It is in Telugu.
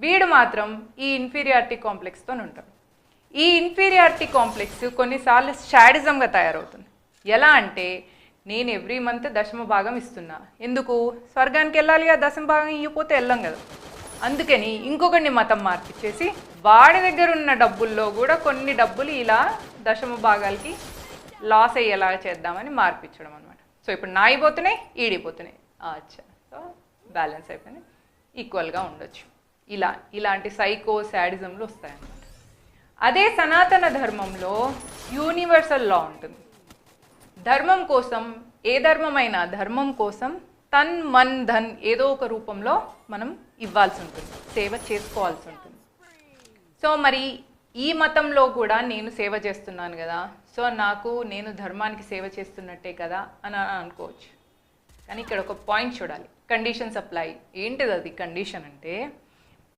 వీడు మాత్రం ఈ ఇన్ఫీరియారిటీ కాంప్లెక్స్తో ఉంటాడు. ఈ ఇన్ఫీరియారిటీ కాంప్లెక్స్ కొన్నిసార్లు షాడిజంగా తయారవుతుంది. ఎలా అంటే నేను ఎవ్రీ మంత్ దశమ భాగం ఇస్తున్నా. ఎందుకు? స్వర్గానికి వెళ్ళాలి కదా దశమ భాగం ఇవ్వకపోతే వెళ్ళాం కదా. అందుకని ఇంకొకరిని మతం మార్పిచ్చేసి వాడి దగ్గర ఉన్న డబ్బుల్లో కూడా కొన్ని డబ్బులు ఇలా దశమ భాగాలకి లాస్ అయ్యేలా చేద్దామని మార్పించడం అనమాట సో ఇప్పుడు నా అయిపోతున్నాయి ఈడిపోతున్నాయి. అచ్చా. సో బ్యాలెన్స్ అయిపోయింది. ఈక్వల్గా ఉండొచ్చు. ఇలా ఇలాంటి సైకో శాడిజంలు వస్తాయన్నమాట. అదే సనాతన ధర్మంలో యూనివర్సల్ లా ఉంటుంది. ధర్మం కోసం ఏ ధర్మమైనా ధర్మం కోసం తన్ మన్ ధన్ ఏదో ఒక రూపంలో మనం ఇవ్వాల్సి ఉంటుంది. సేవ చేసుకోవాల్సి ఉంటుంది. సో మరి ఈ మతంలో కూడా నేను సేవ చేస్తున్నాను కదా. సో నాకు నేను ధర్మానికి సేవ చేస్తున్నట్టే కదా అని అనుకోవచ్చు. కానీ ఇక్కడ ఒక పాయింట్ చూడాలి. Conditions apply. ఏంటిది అది? కండిషన్ అంటే